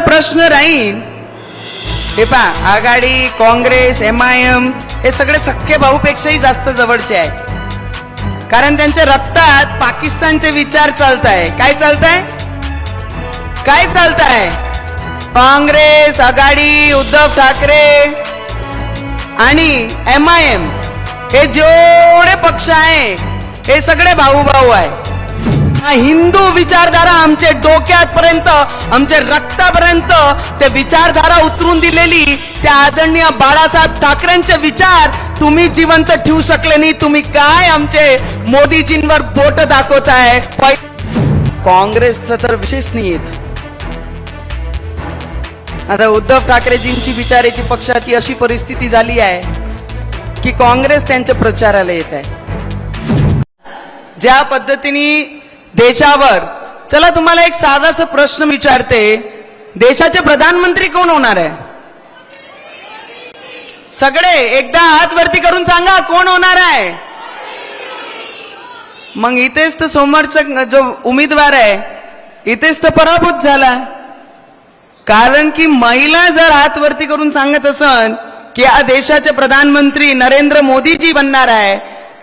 प्रश्न राहील हे पा आघाडी काँग्रेस एम आय एम हे सगळे सख्खे भाऊपेक्षाही जास्त जवळचे आहे कारण त्यांच्या रक्तात पाकिस्तानचे विचार चालत आहे काय चालत आहे काय चालत आहे काँग्रेस आघाडी उद्धव ठाकरे आणि एम आय एम हे जेवढे पक्ष आहे. हे सगळे भाऊ भाऊ आहे हिंदू विचारधारा आमच्या डोक्यात पर्यंत आमच्या रक्तापर्यंत ते विचारधारा उतरून दिलेली त्या आदरणीय बाळासाहेब ठाकरेंचे विचार तुम्ही जिवंत ठेवू शकले नाही. तुम्ही काय आमचे मोदीजींवर बोट दाखवताय काँग्रेसचं तर विशेष नाही येत. आता उद्धव ठाकरेजींची विचाराची पक्षाची अशी परिस्थिती झाली आहे की काँग्रेस त्यांच्या प्रचाराला येत आहे. ज्या पद्धतीने देशावर. चला तुम्हाला एक साधासा प्रश्न विचारते. देशाचे प्रधानमंत्री कोण होणार आहे? सगळे एकदा हात वरती करून सांगा कोण होणार आहे? मग इथेच तर समोरचा जो उमेदवार आहे इथेच तर पराभूत झाला. कारण की महिला जर हात वरती करून सांगत असन की या देशाचे प्रधानमंत्री नरेंद्र मोदीजी बनणार आहे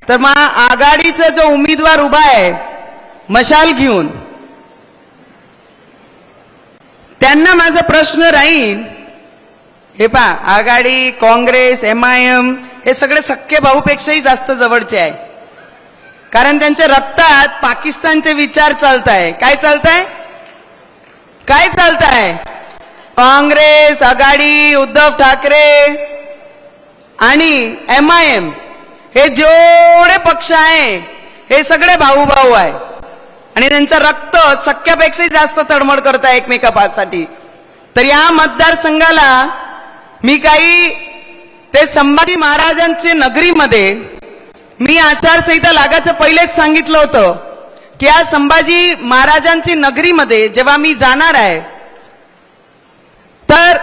तर मग आघाडीचा जो उमेदवार उभा आहे मशाल घेऊन. त्यांना माझा प्रश्न राहील हे पा आघाडी काँग्रेस एम आय एम हे सगळे सख्खे भाऊपेक्षाही जास्त जवळचे आहे. कारण त्यांच्या रक्तात पाकिस्तानचे विचार चालत आहे काय चालत आहे काय चालत आहे काँग्रेस आघाडी उद्धव ठाकरे आणि एम आय एम हे जेवढे पक्ष आहे हे सगळे भाऊ भाऊ आहे. आणि त्यांचं रक्त सख्यापेक्षाही जास्त तडमड करत आहे एकमेकासाठी. तर या मतदारसंघाला मी काही ते संभाजी महाराजांचे नगरीमध्ये मी आचारसंहिता लागायचं पहिलेच सांगितलं होतं की या संभाजी महाराजांची नगरीमध्ये जेव्हा मी जाणार आहे तर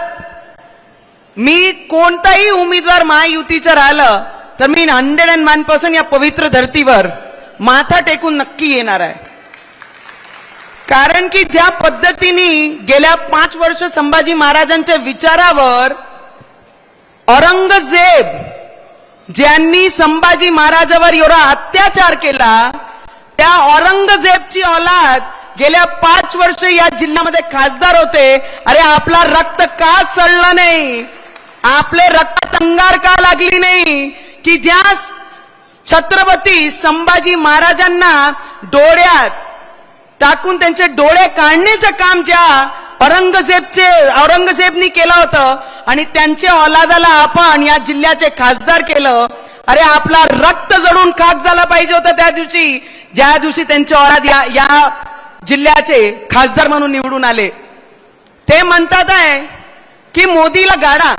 मी कोणताही उमेदवार महायुतीचं राहिलं तर मी हंड्रेड अँड वन पर्सेंट या पवित्र धर्तीवर माथा टेकून नक्की येणार आहे. कारण की ज्या पद्धतीने गेल्या पाच वर्ष संभाजी महाराजांच्या विचारावर औरंगजेब ज्यांनी संभाजी महाराजावर एवढा अत्याचार केला त्या औरंगजेबची औलाद गेल्या पाच वर्ष या जिल्ह्यामध्ये खासदार होते. अरे आपला रक्त का सळलं नाही? आपले रक्त अंगार का लागली नाही? की ज्या छत्रपती संभाजी महाराजांना डोळ्यात टाकून त्यांचे डोळे काढण्याचं काम ज्या औरंगजेबचे औरंगजेबनी केलं होतं आणि त्यांच्या औलादाला आपण या जिल्ह्याचे खासदार केलं अरे आपला रक्त जळून खाक झाला पाहिजे होतं त्या दिवशी. ज्या दिवशी त्यांचे औलाद या या जिल्ह्याचे खासदार म्हणून निवडून आले. ते म्हणतात आहे की मोदीला गाडा.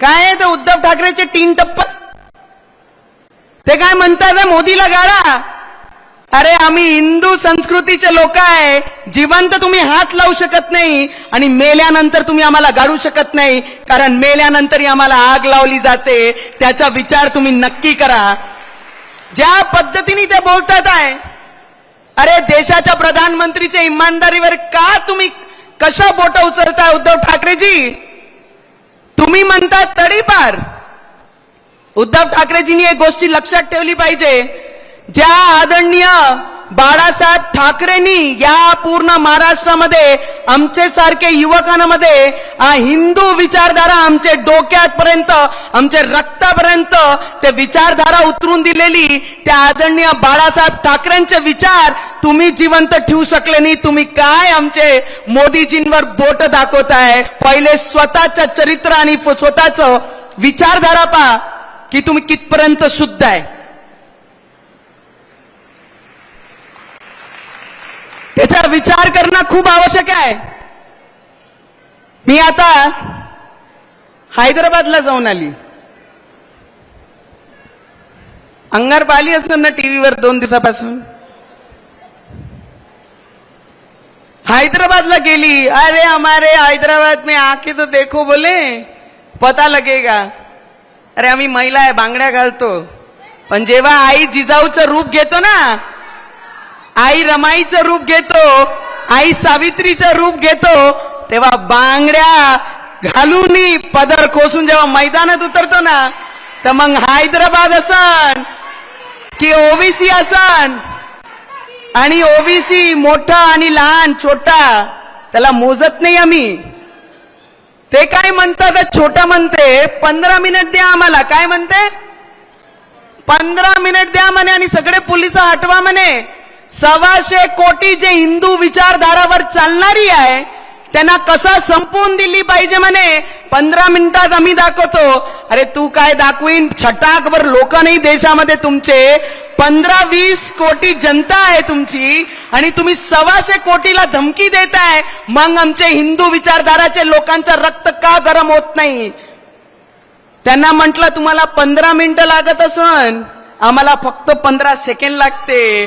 काय आहे ते उद्धव ठाकरेचे तीन टप्पर? ते काय म्हणतात मोदीला गाडा. अरे आम्ही हिंदू संस्कृतीचे लोक आहे. जिवंत तुम्ही हात लावू शकत नाही आणि मेल्यानंतर तुम्ही आम्हाला गाडू शकत नाही. कारण मेल्यानंतरही आम्हाला आग लावली जाते. त्याचा विचार तुम्ही नक्की करा. ज्या पद्धतीने ते बोलतात आहे अरे देशाच्या प्रधानमंत्रीच्या इमानदारीवर का तुम्ही कशा बोट उचलताय उद्धव ठाकरेजी? तुम्ही म्हणता तडीपार. उद्धव ठाकरेजींनी एक गोष्टी लक्षात ठेवली पाहिजे. ज्या आदरणीय बाळासाहेब ठाकरेंनी या पूर्ण महाराष्ट्रामध्ये आमचे सारखे युवकांमध्ये हिंदू विचारधारा आमच्या डोक्यापर्यंत आमचे आमच्या रक्तापर्यंत ते विचारधारा उतरून दिलेली त्या आदरणीय बाळासाहेब ठाकरेंचे विचार तुम्ही जिवंत ठेवू शकले नाही. तुम्ही काय आमचे मोदीजींवर बोट दाखवताय पहिले स्वतःच्या चरित्र आणि स्वतःच विचारधारा पा की तुम्ही कितपर्यंत शुद्ध आहे? त्याचा विचार करणं खूप आवश्यक आहे. मी आता हैदराबादला जाऊन आली. अंगार पाली असं ना टीव्हीवर दोन दिवसापासून? हैदराबादला गेली. अरे हमारे हैदराबाद में आके तो देखो बोले. पता लगेगा. अरे आम्ही महिला आहे बांगड्या घालतो. पण जेव्हा आई जिजाऊचं रूप घेतो ना आई रमाईचं रूप घेतो आई सावित्रीचं रूप घेतो तेव्हा बांगड्या घालून पदर कोसून जेव्हा मैदानात उतरतो ना तर मग हैदराबाद असन की ओबीसी असन. आणि ओबीसी मोठा आणि लहान छोटा त्याला मोजत नाही आम्ही. ते काय म्हणतात छोटा म्हणते पंधरा मिनिट द्या आम्हाला. काय म्हणते? पंधरा मिनिट द्या म्हणे आणि सगळे पोलीस हटवा म्हणे. सव्वाशे कोटी जे हिंदू विचारधारावर चालणारी आहे त्यांना कसा संपवून दिली पाहिजे म्हणे? पंधरा मिनिटात आम्ही दाखवतो. अरे तू काय दाखवीन? छटाकभर लोक नाही देशामध्ये तुमचे. पंधरा वीस कोटी जनता आहे तुमची. आणि तुम्ही सव्वाशे कोटीला धमकी देताय. मग आमचे हिंदू विचारधाराचे लोकांचं रक्त का गरम होत नाही? त्यांना म्हटलं तुम्हाला पंधरा मिनिटं लागत असून. आम्हाला फक्त पंधरा सेकंड लागते.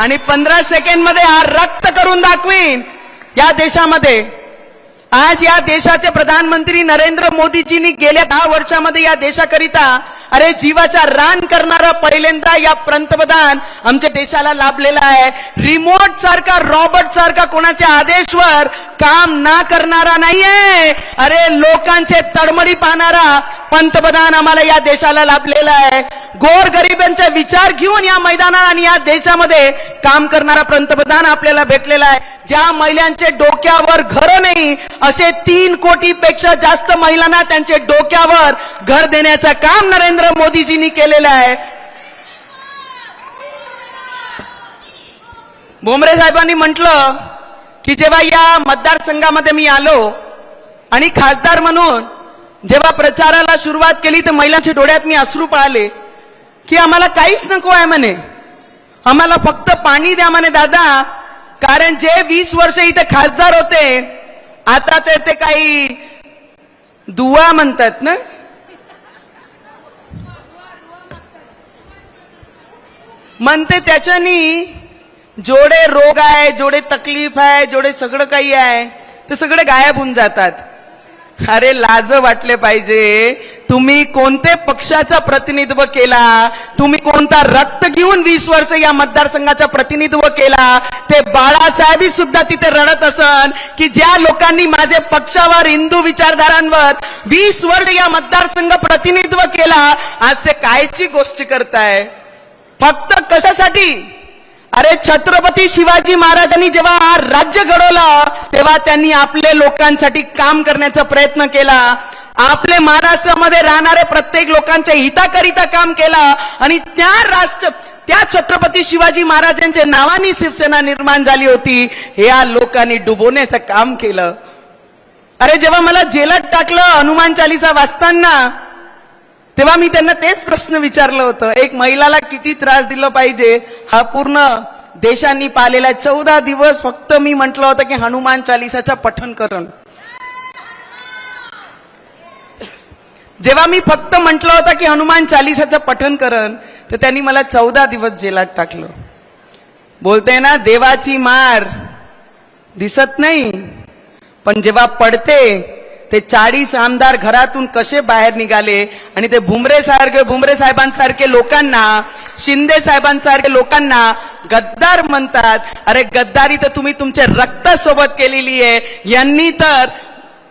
आणि पंधरा सेकंडमध्ये हा रक्त करून दाखवीन. या देशामध्ये. आज या देशाचे प्रधानमंत्री नरेंद्र मोदीजींनी गेल्या दहा वर्षामध्ये या देशाकरिता अरे जीवाचा रान करणारा पहिल्यांदा या पंतप्रधान आमच्या देशाला लाभलेला आहे. रिमोट सारखा रॉबर्ट सारखा कोणाच्या आदेशवर काम ना करणारा नाहीये. अरे लोकांचे तडमडी पाहणारा पंतप्रधान आम्हाला या देशाला लाभलेला आहे. गोर गरिबांचे विचार घेऊन या मैदानात आणि या देशामध्ये काम करणारा पंतप्रधान आपल्याला भेटलेला आहे. ज्या महिलांचे डोक्यावर घर नाही असे तीन कोटी पेक्षा जास्त महिलांना त्यांचे डोक्यावर घर देण्याचं काम नरेंद्र मोदीजींनी केलेलं आहे. भोमरे साहेबांनी म्हटलं की जेव्हा या मतदारसंघामध्ये मी आलो आणि खासदार म्हणून जेव्हा प्रचाराला सुरुवात केली तर महिलांच्या डोळ्यात मी अश्रू पाळले की आम्हाला काहीच नको आहे म्हणे. आम्हाला फक्त पाणी द्या म्हणे दादा. कारण जे वीस वर्ष इथे खासदार होते आता ते ते काही दुवा म्हणतात ना? म्हणते त्याच्यानी जोडे रोग आहे जोडे तकलीफ आहे जोडे सगळं काही आहे ते सगळे गायब होऊन जातात. अरे लाज वाटले पाहिजे. तुम्ही कोणते पक्षाचा प्रतिनिधित्व केला? तुम्ही कोणता रक्त घेऊन वीस वर्ष या मतदारसंघाचा प्रतिनिधित्व केला? ते बाळासाहेबी सुद्धा तिथे रडत असन की ज्या लोकांनी माझे पक्षावर हिंदू विचारधारांवर वीस वर्ष या मतदारसंघ प्रतिनिधित्व केला आज ते कायची गोष्टी करताय? फक्त कशासाठी? अरे छत्रपती शिवाजी महाराजांनी जेव्हा हा राज्य घडवलं तेव्हा त्यांनी आपले लोकांसाठी काम करण्याचा प्रयत्न केला. आपले महाराष्ट्रामध्ये राहणारे प्रत्येक लोकांच्या हिताकरिता काम केला आणि त्या राष्ट्र त्या छत्रपती शिवाजी महाराजांच्या नावाने शिवसेना निर्माण झाली होती. हे या लोकांनी डुबवण्याचं काम केलं. अरे जेव्हा मला जेलात टाकलं हनुमान चालिसा वाचताना तेव्हा मी त्यांना तेच प्रश्न विचारलं होतं. एक महिलाला किती त्रास दिलं पाहिजे हा पूर्ण देशांनी पाहिलेला चौदा दिवस फक्त मी म्हटलं होतं की हनुमान चालिसाचं पठन करण. जेव्हा मी फक्त म्हटलं होतं की हनुमान चालिसाचं पठन करण तर त्यांनी मला चौदा दिवस जेलात टाकलं. बोलते ना देवाची मार. दिसत नाही. पण जेव्हा पडते ते चाळीस आमदार घरातून कसे बाहेर निघाले आणि ते भुमरे सारखे भुमरे साहेबांसारखे लोकांना शिंदे साहेबांसारखे लोकांना गद्दार म्हणतात. अरे गद्दारी तर तुम्ही तुमच्या रक्तासोबत केलेली आहे. यांनी तर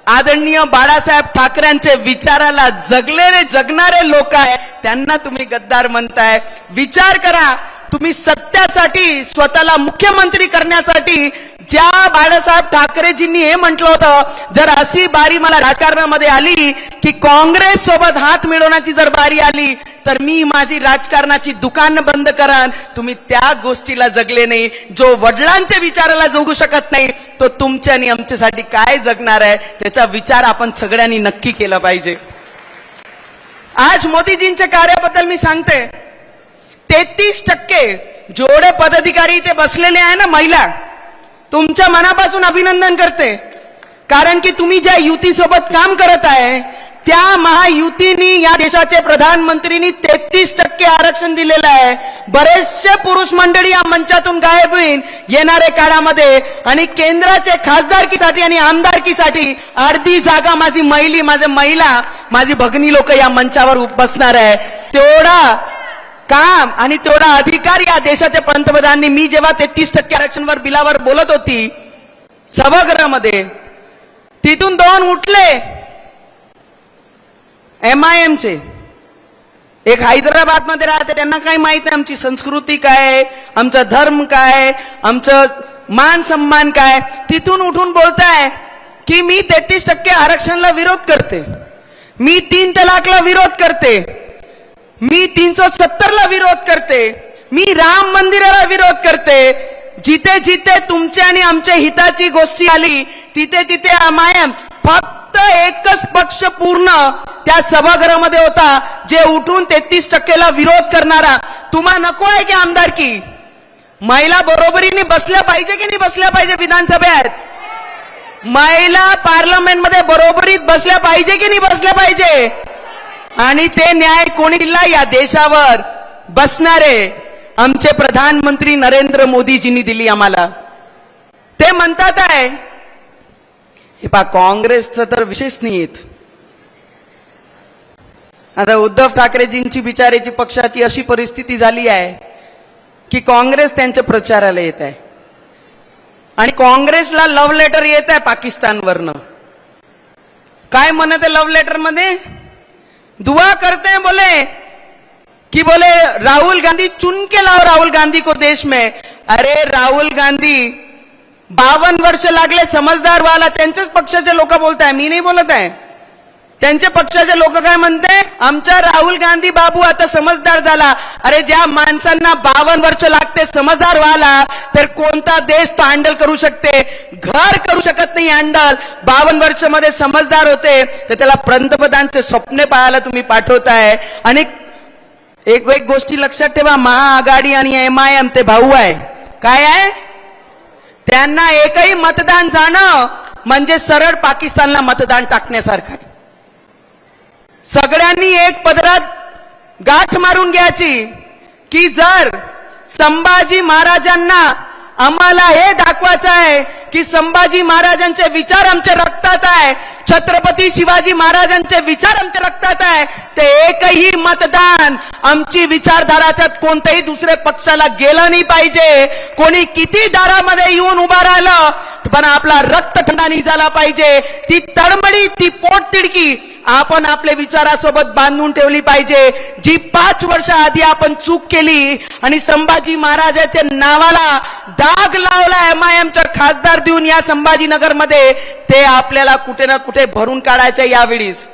आदरणीय बाळासाहेब ठाकरेंचे विचाराला जगलेले जगणारे लोक आहे. त्यांना तुम्ही गद्दार म्हणताय. विचार करा. तुम्ही सत्यासाठी स्वतःला मुख्यमंत्री करण्यासाठी ज्या बाळासाहेब ठाकरेजींनी हे म्हटलं होतं जर अशी बारी मला राजकारणामध्ये आली की काँग्रेस सोबत हात मिळवण्याची जर बारी आली तर मी माझी राजकारणाची दुकान बंद करान. तुम्ही त्या गोष्टीला जगले नाही. जो वडिलांच्या विचाराला जगू शकत नाही तो तुमच्या आणि आमच्यासाठी काय जगणार आहे त्याचा विचार आपण सगळ्यांनी नक्की केला पाहिजे. आज मोदीजींच्या कार्याबद्दल मी सांगते. तेहतीस टक्के जेवढे पदाधिकारी इथे बसलेले आहे ना महिला तुमच्या मनापासून अभिनंदन करते. कारण की तुम्ही ज्या युतीसोबत काम करत आहे त्या महायुतीनी या देशाचे प्रधानमंत्रीनी तेहतीस टक्के आरक्षण दिलेलं आहे. बरेचसे पुरुष मंडळी या मंचातून गायब होईल येणाऱ्या काळामध्ये. आणि केंद्राचे खासदारकीसाठी आणि आमदारकीसाठी अर्धी जागा माझी महिली माझे महिला माझी भगिनी लोक या मंचावर बसणार आहे. तेवढा काम आणि तेवढा अधिकार या देशाच्या पंतप्रधानांनी. मी जेव्हा तेहतीस टक्के आरक्षणवर बिलावर बोलत होती सभागृहामध्ये तिथून दोन उठले. एम आय एमचे एक हैदराबादमध्ये राहते त्यांना काय माहीत आहे आमची संस्कृती काय आमचा धर्म काय आमचं मान सन्मान काय तिथून उठून बोलताय की मी तेहतीस टक्के आरक्षणाला विरोध करते. मी तीन तलाकला विरोध करते. मी तीनशे सत्तरला विरोध करते. मी राम मंदिराला विरोध करते. जिथे जिथे तुमच्या आणि आमच्या हिताची गोष्टी आली तिथे तिथे मायम फक्त एकच पक्ष पूर्ण त्या सभागृहामध्ये होता जे उठून तेहतीस टक्केला विरोध करणारा. तुम्हा नको आहे की आमदारकी महिला बरोबरीने बसल्या पाहिजे की नाही बसल्या पाहिजे विधानसभेत? महिला पार्लमेंटमध्ये बरोबरीत बसल्या पाहिजे की नाही बसल्या पाहिजे? आणि ते न्याय कोणी दिला या देशावर? बसणारे आमचे प्रधानमंत्री नरेंद्र मोदीजींनी दिली आम्हाला. ते म्हणतात आहे हे पा काँग्रेसचं तर विशेष नाहीत आता उद्धव ठाकरेजींची बिचारेची पक्षाची अशी परिस्थिती झाली आहे की काँग्रेस त्यांच्या प्रचाराला येत आहे. आणि काँग्रेसला लव्ह लेटर येत आहे पाकिस्तानवरनं. काय म्हणत आहे लव्ह लेटरमध्ये दुआ करते हैं बोले कि बोले राहुल गांधी चुन के लाओ राहुल गांधी को देश में। अरे राहुल गांधी बावन वर्ष लागले समजदार वाला त्यांच्याच पक्षाचे लोक बोलताय मी नाही बोलत आहे. त्यांच्या पक्षाचे लोक काय म्हणते? आमचा राहुल गांधी बाबू आता समजदार झाला. अरे ज्या माणसांना बावन वर्ष लागते समजदार व्हायला तर कोणता देश तो हँडल करू शकते? घर करू शकत नाही हँडल बावन वर्षमध्ये समजदार होते तर त्याला पंतप्रधानचे स्वप्ने पाहायला तुम्ही पाठवताय. आणि एक एक गोष्टी लक्षात ठेवा महाआघाडी आणि एम आय एम ते भाऊ आहे. काय आहे? त्यांना एकही मतदान जाणं म्हणजे सरळ पाकिस्तानला मतदान टाकण्यासारखं आहे. सगळ्यांनी एक पदरात गाठ मारून घ्यायची की जर संभाजी महाराजांना आम्हाला हे दाखवायचं आहे की संभाजी महाराजांचे विचार आमच्या रक्तात आहे छत्रपती शिवाजी महाराजांचे विचार आमच्या रक्तात आहे ते एकही मतदान आमची विचारधाराच्या कोणत्याही दुसऱ्या पक्षाला गेलं नाही पाहिजे. कोणी किती दारामध्ये येऊन उभं राहिलं पण आपला रक्त थंडा झाला पाहिजे. ती तडमडी ती पोटतिडकी आपण आपले विचारासोबत बांधून ठेवली पाहिजे. जी पाच वर्ष आधी आपण चूक केली आणि संभाजी महाराजाच्या नावाला दाग लावला एम आय एमचा खासदार देऊन या संभाजीनगरमध्ये ते आपल्याला कुठे ना कुठे भरून काढायचं यावेळीस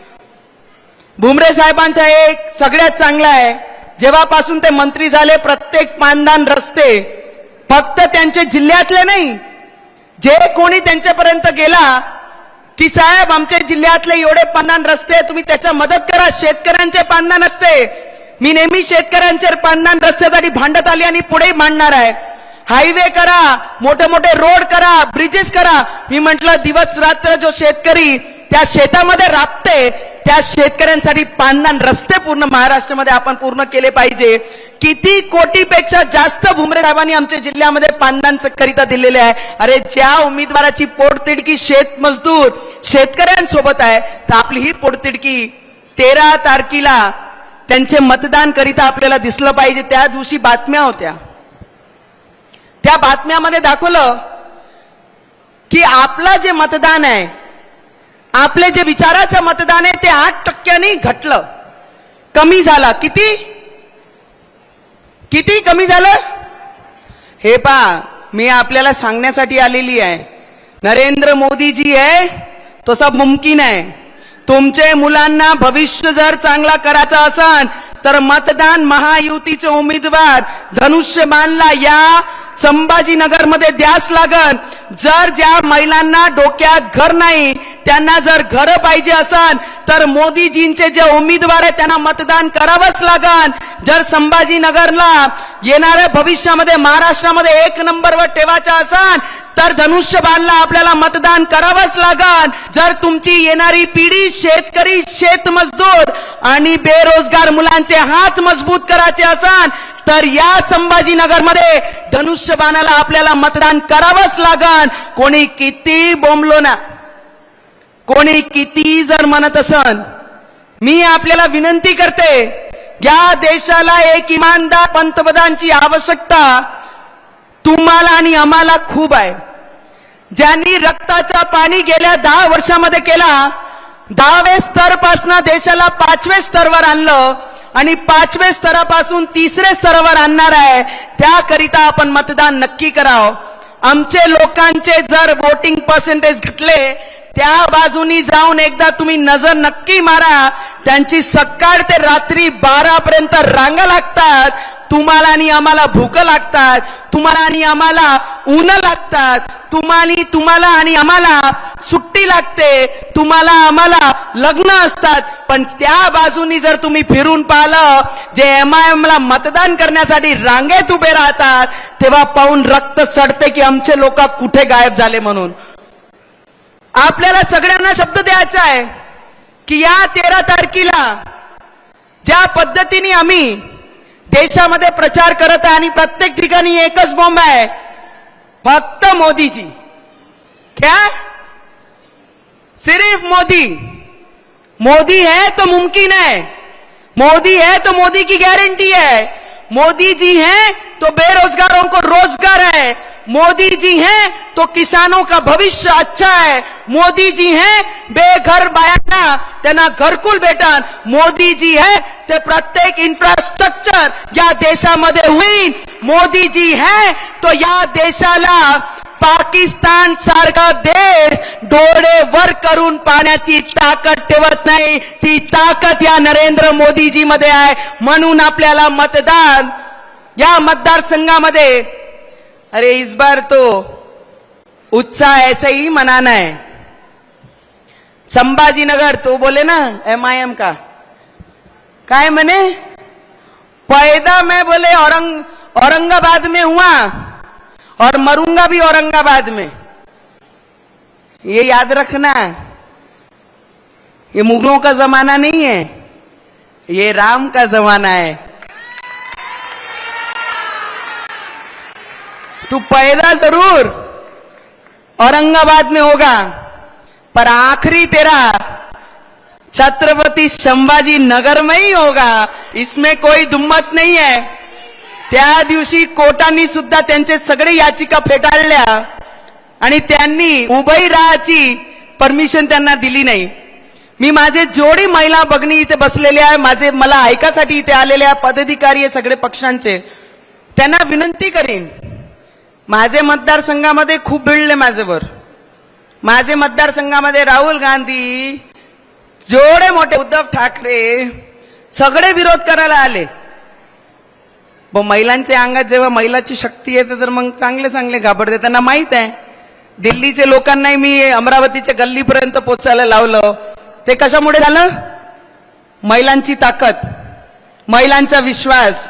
भुमरे साहेबांचा एक सगळ्यात चांगला आहे. जेव्हापासून ते मंत्री झाले प्रत्येक पानदान रस्ते फक्त त्यांचे जिल्ह्यातले नाही जे कोणी त्यांच्यापर्यंत गेला की साहेब आमच्या जिल्ह्यातले एवढे पांदान रस्ते तुम्ही त्याच्या मदत करा. शेतकऱ्यांचे पानदान असते. मी नेहमी शेतकऱ्यांचे पानदान रस्त्यासाठी भांडत आली आणि पुढे भांडणार आहे. हायवे करा मोठे मोठे रोड करा ब्रिजेस करा. मी म्हंटल दिवस रात्र जो शेतकरी त्या शेतामध्ये राबते त्या शेतकऱ्यांसाठी पानदान रस्ते पूर्ण महाराष्ट्रामध्ये आपण पूर्ण केले पाहिजे. किती कोटीपेक्षा जास्त भुमरे साहेबांनी आमच्या जिल्ह्यामध्ये पानदानचं करिता दिलेले आहे. अरे ज्या उमेदवाराची पोटतिडकी शेतमजदूर शेतकऱ्यांसोबत आहे तर आपली ही पोटतिडकी तेरा तारखेला त्यांचे मतदान करिता आपल्याला दिसलं पाहिजे. त्या दिवशी बातम्या होत्या. त्या बातम्यामध्ये दाखवलं की आपलं जे मतदान आहे आपले जे विचाराचं मतदान आहे ते आठ टक्क्यांनी घटलं. कमी झाला. किती? किती कमी झालं? हे पा मी आपल्याला सांगण्यासाठी आलेली आहे. नरेंद्र मोदी जी आहे तो सब मुमकिन आहे. तुमचे मुलांना भविष्य जर चांगला करायचं असन तर मतदान महायुतीचे उमेदवार धनुष्यबाणला या संभाजीनगरमध्ये द्यास लागन. जर ज्या महिलांना डोक्यात घर नाही त्यांना जर घर पाहिजे असन तर मोदीजींचे जे उमेदवार आहेत त्यांना मतदान करावंच लागन. जर संभाजीनगरला येणाऱ्या भविष्यामध्ये महाराष्ट्रामध्ये एक नंबरवर ठेवायचं असन तर धनुष्यबाणला आपल्याला मतदान करावंच लागन. जर तुमची येणारी पिढी शेतकरी शेतमजदूर आणि बेरोजगार मुलांचे हात मजबूत करायचे असन तर या संभाजीनगरमध्ये धनुष्यबाणाला आपल्याला मतदान करावंच लागन. कोणी किती बोंबलो ना कोणी किती जर म्हणत असन मी आपल्याला विनंती करते या देशाला एक इमानदार पंतप्रधानची आवश्यकता तुम्हाला आणि आम्हाला खूप आहे. ज्यांनी रक्ताचा पाणी गेल्या दहा वर्षामध्ये केला दहावे स्तरपासून देशाला पाचवे स्तरवर आणलं आणि पाचवे स्तरापासून तिसरे स्तरावर आणणार आहे त्याकरिता आपण मतदान नक्की करावं. आमचे लोकांचे जर वोटिंग पर्सेंटेज घटले त्या बाजूनी जाऊन एकदा तुम्ही नजर नक्की मारा. त्यांची सकाळ ते रात्री बारा पर्यंत रांगा लागतात. तुम्हाला आणि आम्हाला भूक लागतात. तुम्हाला आणि आम्हाला ऊन लागतात. तुम्हाला तुम्हाला आणि आम्हाला सुट्टी लागते. तुम्हाला आम्हाला लग्न असतात. पण त्या बाजूनी जर तुम्ही फिरून पाहिलं जे एम आय एम ला मतदान करण्यासाठी रांगेत उभे राहतात तेव्हा पाहून रक्त सडते की आमचे लोक कुठे गायब झाले म्हणून. आपल्याला सगळ्यांना शब्द द्यायचा आहे की या तेरा तारखेला ज्या पद्धतीने आम्ही देशामध्ये प्रचार करत आहे आणि प्रत्येक ठिकाणी एकच बॉम्ब आहे फक्त मोदीजी. क्या? सिर्फ मोदी. मोदी है तो मुमकिन है. मोदी है तो मोदी की गारंटी है. मोदी जी हैं तो बेरोजगारों को रोजगार है. मोदी जी हैं तो किसानों का भविष्य अच्छा है। मोदी जी हैं बेघर बायांना त्यांना घरकुल भेटन मोदी जी है ते प्रत्येक इन्फ्रास्ट्रक्चर या देशामध्ये होईल मोदी जी है तो या देशाला पाकिस्तान सारखा देश डोळे वर करून पाण्याची ताकद ठेवत नाही. ती ताकद या नरेंद्र मोदीजी मध्ये आहे. म्हणून आपल्याला मतदान या मतदारसंघामध्ये अरे इस बार तो उत्साह ऐसे ही मनाना है। संभाजी नगर तो बोले ना एम आई एम का। काय मने? पैदा मैं बोले औरंग, औरंगाबाद में हुआ और मरूँगा भी औरंगाबाद में। ये याद रखना, ये मुगलों का जमाना नहीं है, ये राम का जमाना है। तू पैदा जरूर. औरंगाबाद में होगा पर आखिरी तेरा छत्रपति संभाजी नगर में ही होगा. इसमें कोई दुम्मत नहीं है. त्या दिवशी कोर्टाने सुद्धा त्यांचे सगळे याचिका फेटाळल्या आणि त्यांनी उभई राहायची परमिशन त्यांना दिली नाही. मी माझे जोडी महिला बघणी इथे बसलेले आहे. माझे मला ऐकासाठी इथे आलेले आहे पदाधिकारी सगळे पक्षांचे. त्यांना विनंती करीन. माझे मतदारसंघामध्ये खूप भिडले माझ्यावर. माझे मतदारसंघामध्ये राहुल गांधी जेवढे मोठे उद्धव ठाकरे सगळे विरोध करायला आले. ब महिलांच्या अंगात जेव्हा महिलाची शक्ती येते तर मग चांगले चांगले घाबरते. त्यांना माहीत आहे दिल्लीच्या लोकांनाही मी अमरावतीच्या गल्लीपर्यंत पोचायला लावलं. ते कशामुळे झालं? महिलांची ताकद महिलांचा विश्वास.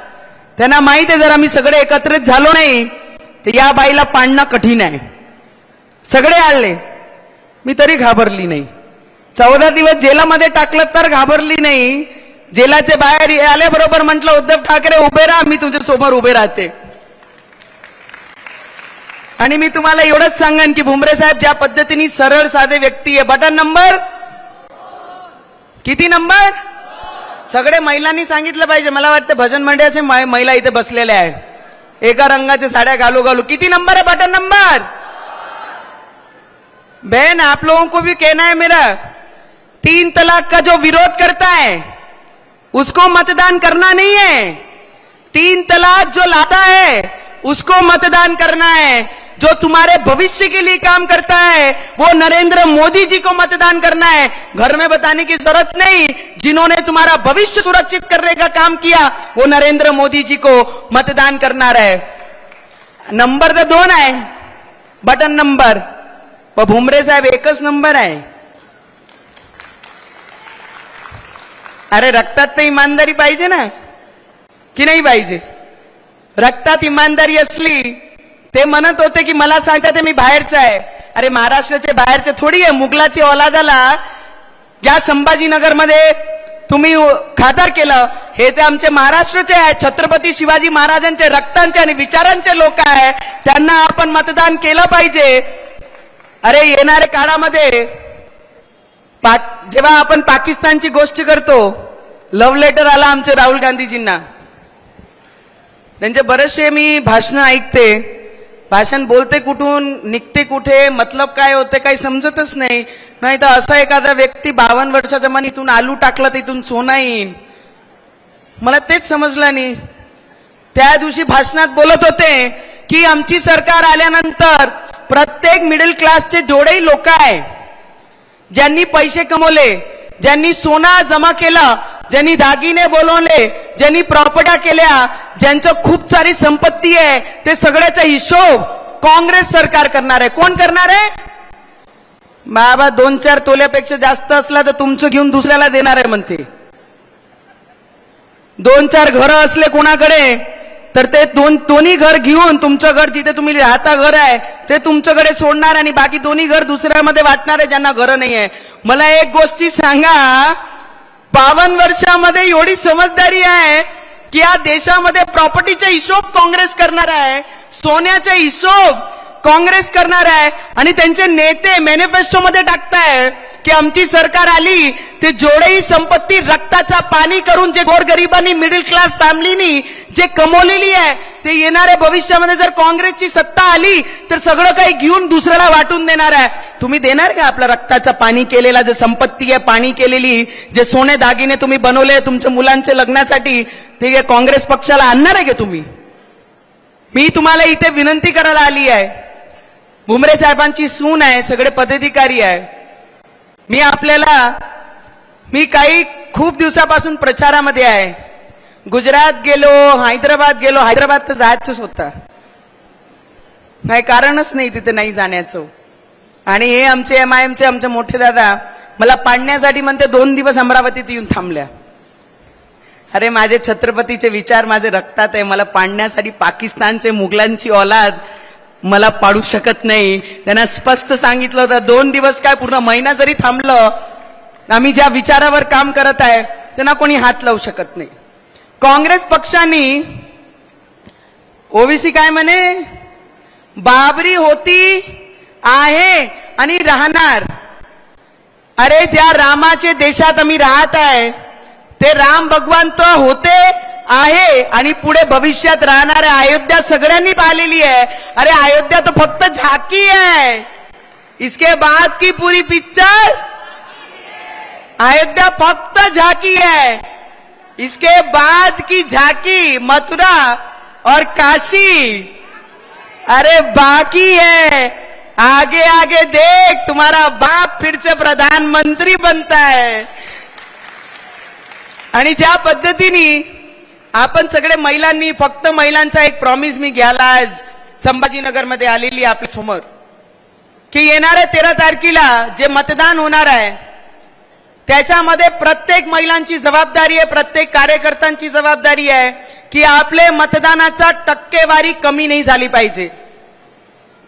त्यांना माहीत आहे जर आम्ही सगळे एकत्रित झालो नाही तर या बाईला पाडणं कठीण आहे. सगळे आले. मी तरी घाबरली नाही. चौदा दिवस जेलामध्ये टाकलं तर घाबरली नाही. जेलाचे बाहेर आल्याबरोबर म्हटलं उद्धव ठाकरे उभे राहा मी तुझ्या समोर उभे राहते. आणि मी तुम्हाला एवढंच सांगेन की भुमरे साहेब ज्या पद्धतीने सरळ साधे व्यक्ती आहे. Button number? किती नंबर? सगळे महिलांनी सांगितलं पाहिजे. मला वाटतं भजन मंडळाचे महिला इथे बसलेल्या आहेत. एका रंगाच्या साड्या घालू घालू. किती नंबर है बटन नंबर? बहन, आप लोगों को भी कहना है मेरा, तीन तलाक का जो विरोध करता है, उसको मतदान करना नहीं है। तीन तलाक जो लाता है, उसको मतदान करना है। जो तुम्हारे भविष्य के लिए काम करता है, वो नरेंद्र मोदी जी को मतदान करना है। घर में बताने की ज़रूरत नहीं, जिन्होंने तुम्हारा भविष्य सुरक्षित करने का काम किया, वो नरेंद्र मोदी जी को मतदान करना आहे नंबर तर दोन आहे बटन नंबर। पण भुमरे साहेब, एकच नंबर आहे अरे, रक्तात तर इमानदारी पाहिजे ना? की नाही पाहिजे? रक्तात इमानदारी असली ते म्हणत होते की मला सांगतात मी बाहेरचा आहे. अरे महाराष्ट्राचे बाहेरचे थोडी आहे मुघलाची औलादाला. या संभाजीनगरमध्ये तुम्ही खासदार केलं. हे ते आमचे महाराष्ट्राचे आहे. छत्रपती शिवाजी महाराजांचे रक्तांचे आणि विचारांचे लोक आहे. त्यांना आपण मतदान केलं पाहिजे. अरे येणाऱ्या काळामध्ये जेव्हा आपण पाकिस्तानची गोष्ट करतो लव्ह लेटर आला आमचे राहुल गांधीजींना. त्यांचे बरेचसे मी भाषणं ऐकते. भाषण बोलते कुठून निघते कुठे मतलब काय होते काही समजतच नाही. नाही तर असा एखादा व्यक्ती बावन्न वर्षाच्या मन इथून आलू टाकला तर इथून सोना येईन. मला तेच समजलं नाही. त्या दिवशी भाषणात बोलत होते की आमची सरकार आल्यानंतर प्रत्येक मिडल क्लासचे जेवढेही लोक आहे ज्यांनी पैसे कमवले ज्यांनी सोना जमा केला ज्यांनी दागिने बोलवले ज्यांनी प्रॉपर्ट्या केल्या ज्यांचं खूप सारी संपत्ती आहे ते सगळ्याचा हिशोब काँग्रेस सरकार करणार आहे. कोण करणार आहे? बाबा दोन चार तोल्यापेक्षा जास्त असला तर तुमचं घेऊन दुसऱ्याला देणार आहे म्हणते. दोन चार घर असले कोणाकडे तर ते दोन दोन्ही घर घेऊन तुमचं घर जिथे तुम्ही राहता घर आहे ते तुमच्याकडे सोडणार आणि बाकी दोन्ही घर दुसऱ्यामध्ये वाटणार आहे ज्यांना घर नाही आहे. मला एक गोष्टी सांगा बावन्न वर्षामध्ये एवढी समजदारी आहे की या देशामध्ये प्रॉपर्टीचा हिशोब काँग्रेस करणार आहे सोन्याचा हिशोब काँग्रेस करणार आहे आणि त्यांचे नेते मॅनिफेस्टोमध्ये टाकताय की आमची सरकार आली ते जेवढेही संपत्ती रक्ताचा पाणी करून जे गोरगरिबांनी मिडल क्लास फॅमिलीनी जे कमवलेली आहे ते येणाऱ्या भविष्यामध्ये जर काँग्रेसची सत्ता आली तर सगळं काही घेऊन दुसऱ्याला वाटून देणार आहे. तुम्ही देणार का आपल्या रक्ताचं पाणी केलेला जे संपत्ती आहे पाणी केलेली जे सोने दागिने तुम्ही बनवले तुमच्या मुलांच्या लग्नासाठी ते काँग्रेस पक्षाला आणणार आहे का तुम्ही? मी तुम्हाला इथे विनंती करायला आली आहे. भुमरे साहेबांची सून आहे सगळे पदाधिकारी आहे. मी आपल्याला मी काही खूप दिवसापासून प्रचारामध्ये आहे. गुजरात गेलो हैदराबाद गेलो हैदराबाद तर जायचंच होता. काही कारणच नाही तिथे नाही जाण्याचं. आणि हे आमचे एम आय एमचे आमचे मोठे दादा मला पाडण्यासाठी म्हणते दोन दिवस अमरावतीत येऊन थांबल्या. अरे माझे छत्रपतीचे विचार माझे रक्तात आहे. मला पाडण्यासाठी पाकिस्तानचे मुघलांची औलाद मला पाडू शकत नाही. त्यांना स्पष्ट सांगितलं होतं दोन दिवस काय पूर्ण महिना जरी थांबलं आम्ही ज्या विचारावर काम करत आहे त्यांना कोणी हात लावू शकत नाही. काँग्रेस पक्षाने ओबीसी काय म्हणे? बाबरी होती आहे आणि राहणार. अरे ज्या रामाचे देशात आम्ही राहत आहे ते राम भगवान तो होते आहे आणि पुढे भविष्यात राहणार अयोध्या सगळ्यांनी पाहिलेली आहे. अरे अयोध्या तो फक्त झाकी आहे. इसके बाद की पूरी पिक्चर अयोध्या फक्त झाकी आहे. इसके बाद की झाकी मथुरा और काशी। अरे बाकी है। आगे आगे देख तुम्हारा बाप फिर से प्रधानमंत्री बनता है। आणि ज्या पद्धतीने आपण सगळे महिलांनी फक्त महिलांचा एक प्रॉमिस मी घ्यायला आज संभाजीनगरमध्ये आलेली आपल्यासमोर की येणाऱ्या तेरा तारखेला जे मतदान होणार आहे त्याच्यामध्ये प्रत्येक महिलांची जबाबदारी आहे प्रत्येक कार्यकर्त्यांची जबाबदारी आहे की आपले मतदानाचा टक्केवारी कमी नाही झाली पाहिजे.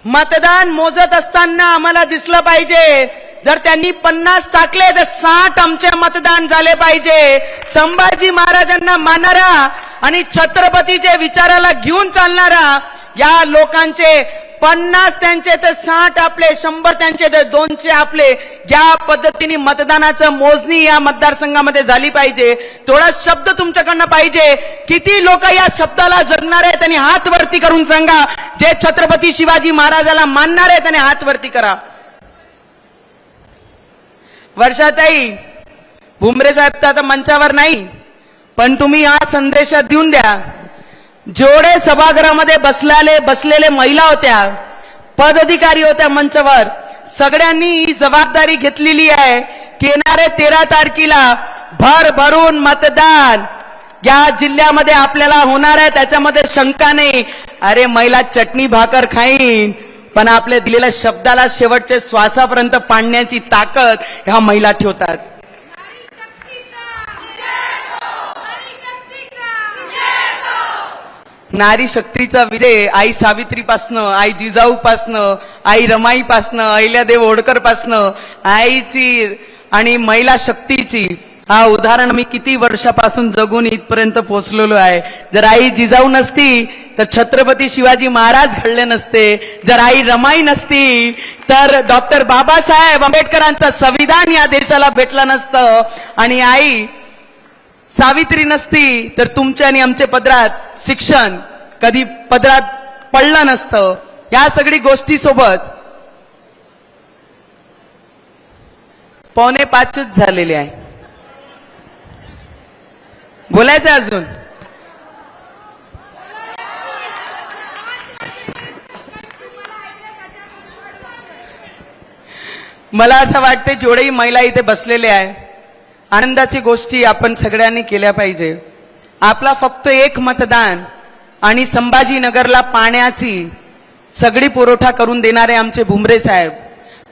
मतदान मोजत असताना आम्हाला दिसलं पाहिजे जर त्यांनी पन्नास टाकले तर साठ आमचे मतदान झाले पाहिजे. संभाजी महाराजांना मानणारा आणि छत्रपतीचे विचाराला घेऊन चालणारा या लोकांचे पन्नास त्यांचे तर साठ आपले शंभर त्यांचे तर दोनशे आपले या पद्धतीने मतदानाचं मोजणी या मतदारसंघामध्ये झाली पाहिजे. थोडा शब्द तुमच्याकडनं पाहिजे. किती लोक या शब्दाला जगणार आहेत आणि हात वरती करून सांगा. जे छत्रपती शिवाजी महाराजाला मानणार आहेत आणि हात वरती करा. वर्षाताई भुमरे साहेब तर आता मंचावर नाही पण तुम्ही हा संदेश देऊन द्या. जेवढे सभागृहामध्ये बसलेले बसलेले महिला होत्या पदाधिकारी होत्या मंचवर सगळ्यांनी ही जबाबदारी घेतलेली आहे. की तेरा तारखेला भर भरून मतदान. या जिल्ह्यामध्ये आपल्याला होणार आहे त्याच्यामध्ये शंका नाही. अरे महिला चटणी भाकर खाईन. पण आपल्या दिलेल्या शब्दाला शेवटच्या श्वासापर्यंत पाडण्याची ताकद ह्या महिला ठेवतात. नारी शक्तीचा विजय आई सावित्रीपासनं आई जिजाऊपासनं आई रमाईपासनं अहिल्यादेव होडकरपासनं आईची आणि महिला शक्तीची. हा उदाहरण मी किती वर्षापासून जगून इथपर्यंत पोहोचलेलो आहे. जर आई जिजाऊ नसती तर छत्रपती शिवाजी महाराज घडले नसते. जर आई रमाई नसती तर डॉक्टर बाबासाहेब आंबेडकरांचं संविधान या देशाला भेटलं नसतं. आणि आई सावित्री नसती तर तुमच्या आणि आमच्या पदरात शिक्षण कधी पदरात पडलं नसतं. या सगळी गोष्टी सोबत पावणे पाचच झालेले आहे. बोलायचं अजून? मला असं वाटते जेवढेही महिला इथे बसलेले आहे आनंदाची गोष्टी आपण सगळ्यांनी केल्या पाहिजे. आपला फक्त एक मतदान आणि संभाजीनगरला पाण्याची सगळी पुरवठा करून देणारे आमचे भुमरे साहेब.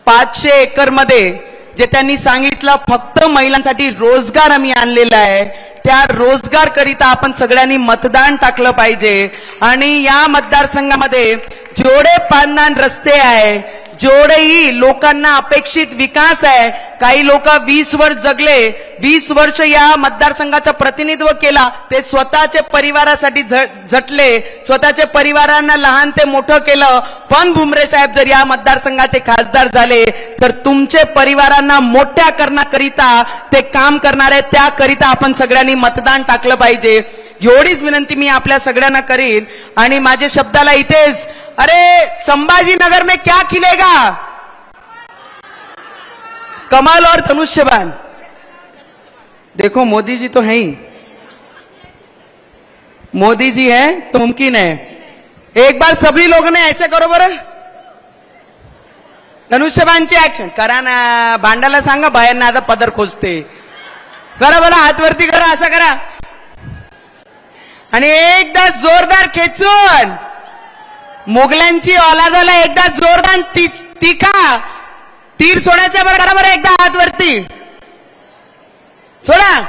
पाचशे एकरमध्ये जे त्यांनी सांगितलं फक्त महिलांसाठी रोजगार आम्ही आणलेला आहे. त्या रोजगार करिता आपण सगळ्यांनी मतदान टाकलं पाहिजे. आणि या मतदारसंघामध्ये जेवढे पानदान रस्ते आहे जेवढेही लोकांना अपेक्षित विकास आहे काही लोक वीस वर्ष जगले वीस वर्ष या मतदारसंघाचं प्रतिनिधित्व केला ते स्वतःचे परिवारासाठी झ- झटले स्वतःच्या परिवारांना लहान ते मोठं केलं. पण भुमरे साहेब जर या मतदारसंघाचे खासदार झाले तर तुमचे परिवारांना मोठ्या करण्याकरिता ते काम करणार आहे त्याकरिता आपण सगळ्यांनी मतदान टाकलं पाहिजे. एवढीच विनंती मी आपल्या सगळ्यांना करीन. आणि माझ्या शब्दाला इथेच अरे संभाजीनगर में क्या खिलेगा? कमाल और धनुष्यबान देखो मोदी जी तो है ही. मोदी जी है तो मुमकिन है. एक बार सभी लोगों ने ऐसे करो बरं. धनुष्यबानची ऍक्शन करा ना. भांडाला सांगा बायांना आता पदर खोजते. करा बोला हातवरती करा असं करा. आणि एकदा जोरदार खेचून मोगल्यांची औलादाला एकदा जोरदार ती तिखा तीर सोडायचं बरं करा बरं एकदा हातवरती सोडा.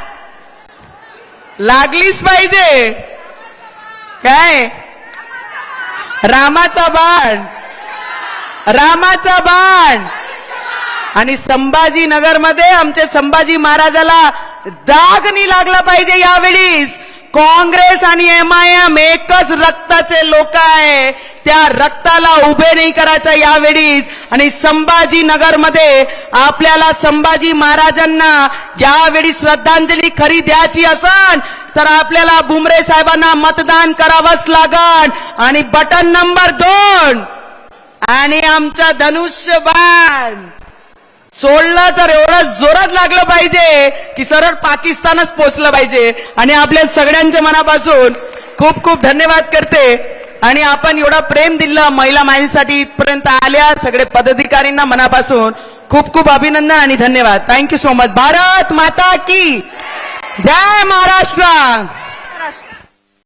लागलीच पाहिजे. काय? रामाचा बाण. रामाचा बाण. आणि संभाजीनगरमध्ये आमच्या संभाजी महाराजाला दाग नाही लागला पाहिजे यावेळीस काँग्रेस आणि एम आय एम एकच रक्ताचे लोक आहे. त्या रक्ताला उभे नाही करायचं यावेळीस आणि संभाजीनगरमध्ये आपल्याला संभाजी महाराजांना यावेळी श्रद्धांजली खरी द्यायची असन तर आपल्याला बुमरे साहेबांना मतदान करावंच लागण आणि बटन नंबर दोन. आणि आमचा धनुष्यबाण. सोडलं तर एवढं जोरात लागलं पाहिजे की सरळ पाकिस्तानच पोचलं पाहिजे. आणि आपल्या सगळ्यांच्या मनापासून खूप खूप धन्यवाद करते. आणि आपण एवढं प्रेम दिलं महिला माईंसाठी इथपर्यंत आल्या. सगळे पदाधिकारींना मनापासून खूप खूप अभिनंदन आणि धन्यवाद. थँक्यू सो मच भारत माता की जय महाराष्ट्र.